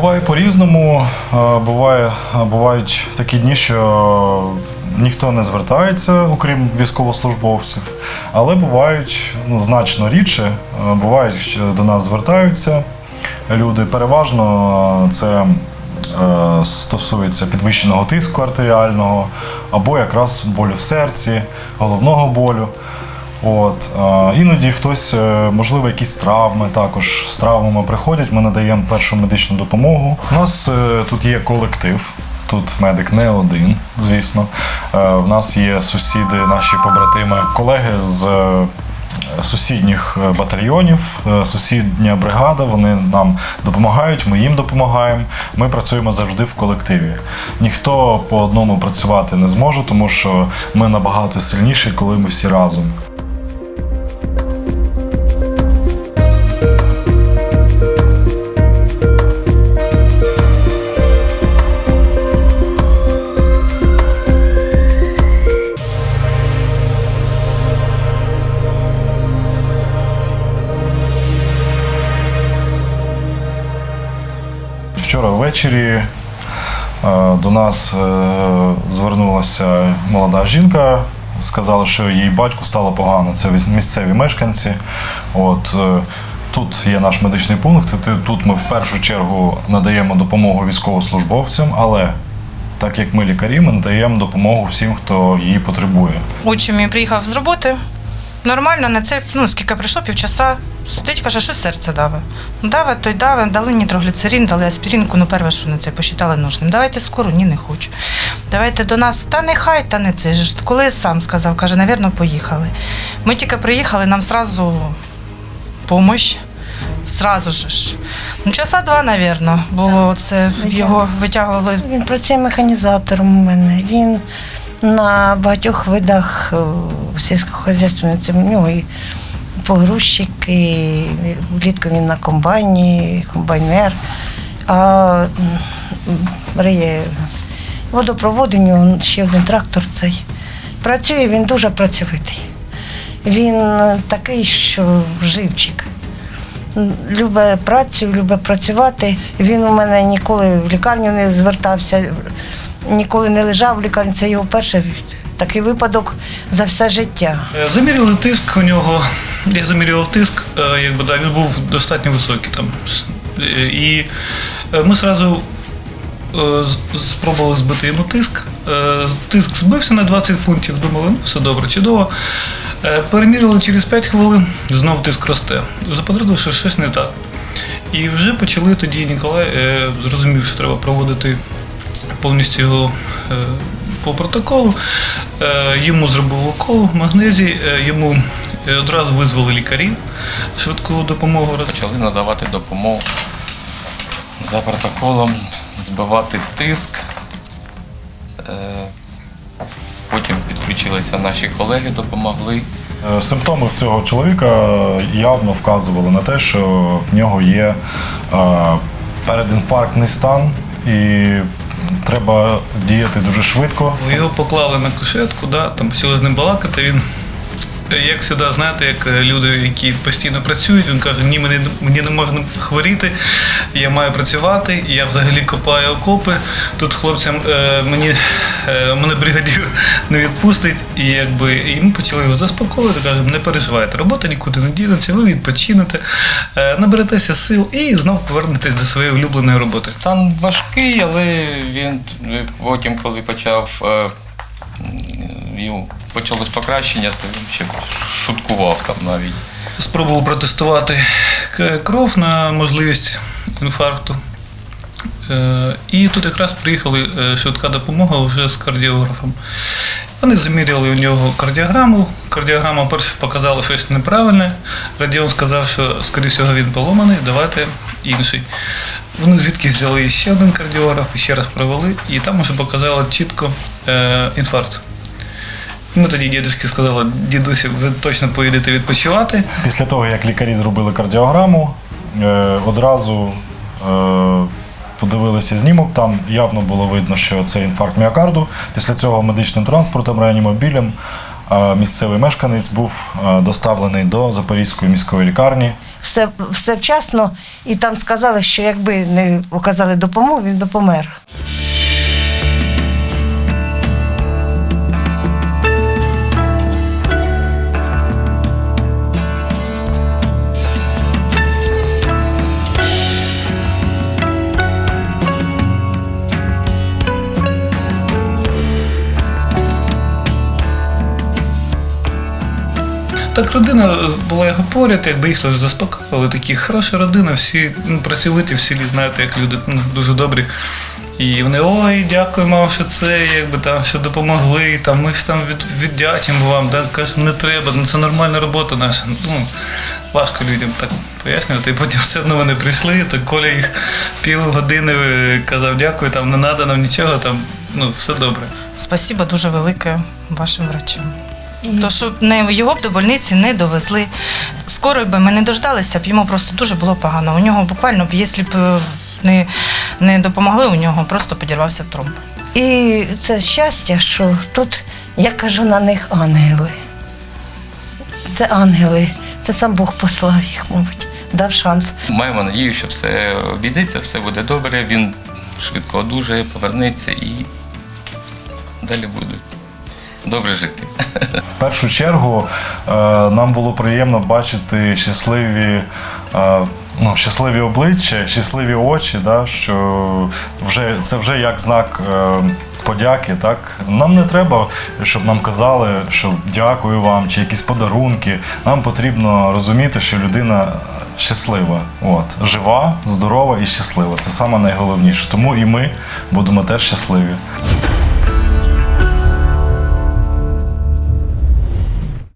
Буває по-різному. Е, Буває, бувають такі дні, що ніхто не звертається, окрім військовослужбовців, але бувають ну, значно рідше. Е, Бувають, що до нас звертаються люди. Переважно це е, стосується підвищеного тиску артеріального або якраз болю в серці, головного болю. От, е, іноді хтось, е, можливо, якісь травми також з травмами приходять, ми надаємо першу медичну допомогу. У нас е, тут є колектив. Тут медик не один, звісно. В нас є сусіди, наші побратими, колеги з сусідніх батальйонів, сусідня бригада. Вони нам допомагають, ми їм допомагаємо. Ми працюємо завжди в колективі. Ніхто по одному працювати не зможе, тому що ми набагато сильніші, коли ми всі разом. Вчора ввечері е, до нас е, звернулася молода жінка. Сказала, що їй батьку стало погано. Це місцеві мешканці. От е, тут є наш медичний пункт. Тут ми в першу чергу надаємо допомогу військовослужбовцям, але так як ми лікарі, ми надаємо допомогу всім, хто її потребує. Учень мій приїхав з роботи. Нормально, на це, ну, скільки прийшло, півчаса. Сидить, каже, що серце даве. Ну, даве, то й даве, дали нітрогліцерин, дали аспіринку, ну перше, що на це посчитали нужним. Давайте скоро, ні, не хочу. Давайте до нас, та нехай, та не це ж. Коли сам сказав, каже, навірно, поїхали. Ми тільки приїхали, нам сразу помощь. Сразу же ж. Ну, часа два, навірно, було це, його витягували Він працює механізатором у мене. Він на багатьох видах е, сільськогосподарства. В нього і погрузчик, і влітку він на комбайні, комбайнер. А риє водопровод, у нього ще один трактор цей. Працює він дуже працьовитий. Він такий, що живчик. Любить працю, любить працювати. Він у мене ніколи в лікарню не звертався, ніколи не лежав в лікарні. Це його перший такий випадок за все життя. Е, Заміряли тиск у нього. Я замірював тиск, е, якби да, він був достатньо високий там. Е, І е, ми одразу спробували збити йому тиск. Е, Тиск збився на 20 пунктів, думали, ну все добре, чудово. Е, Переміряли через 5 хвилин, знов тиск росте. Заподозрили, що щось не так. І вже почали тоді Ніколай е, зрозумів, що треба проводити повністю його е, по протоколу. Е, Йому зробили укол е, йому е, одразу визвали лікарів швидку допомогу. почали надавати допомогу за протоколом, збивати тиск. Е, Потім підключилися наші колеги, допомогли. Е, Симптоми в цього чоловіка явно вказували на те, що в нього є передінфарктний стан і треба діяти дуже швидко. Його поклали на кушетку, да, там почали з ним балакати. Він, як завжди, знаєте, як е, люди, які постійно працюють, він каже, ні, мені, мені не можна хворіти, я маю працювати, я взагалі копаю окопи. Тут хлопцям е, мені, е, мене бригадір не відпустить. І якби і ми почали його заспокоювати, кажемо, не переживайте, робота нікуди не дінеться, ви відпочинете, е, наберетеся сил і знов повернетесь до своєї улюбленої роботи. Стан важкий, але він потім, коли почав е, почалось покращення, то він ще шуткував там навіть. Спробував протестувати кров на можливість інфаркту. Е, І тут якраз приїхали е, швидка допомога вже з кардіографом. Вони заміряли у нього кардіограму. Кардіограма перше показала щось неправильне. Радіон сказав, що, скоріше всього, він поломаний, давайте інший. Вони звідки взяли ще один кардіограф і ще раз провели, і там вже показало чітко е, інфаркт. Ми тоді дідуськи сказали, дідусі, ви точно поїдете відпочивати. Після того, як лікарі зробили кардіограму, е, одразу е, подивилися знімок. Там явно було видно, що це інфаркт міокарду. Після цього медичним транспортом, реанімобілем місцевий мешканець був е, доставлений до Запорізької міської лікарні. Все, все вчасно, і там сказали, що якби не оказали допомогу, він би помер. Так родина була його поряд, якби їх теж заспокоювали. Такі хороша родина, всі ну, працьовиті, всі знаєте, як люди ну, дуже добрі. І вони ой, дякуємо що це, якби там що допомогли. Там ми ж там від, віддячимо вам. Да? Кажемо, не треба, ну це нормальна робота наша. Ну, важко людям так пояснювати. І потім все одно вони прийшли, то Коля їх півгодини е, казав, дякую, там не треба нам нічого, там ну все добре. Спасибо дуже велике вашим врачам. То, що не його б до больниці не довезли. Скоро би ми не дождалися б, йому просто дуже було погано. У нього буквально б, якщо б е, не, не допомогли, у нього просто підірвався тромб. І це щастя, що тут, я кажу на них ангели. Це ангели, це сам Бог послав їх, мабуть, дав шанс. Маємо надію, що все обійдеться, все буде добре. Він швидко одужає, повернеться і далі будуть добре жити. В першу чергу е, нам було приємно бачити щасливі. е, Ну, щасливі обличчя, щасливі очі, да, що вже це вже як знак е, подяки. Так нам не треба, щоб нам казали, що дякую вам, чи якісь подарунки. Нам потрібно розуміти, що людина щаслива, от жива, здорова і щаслива. Це саме найголовніше. Тому і ми будемо теж щасливі.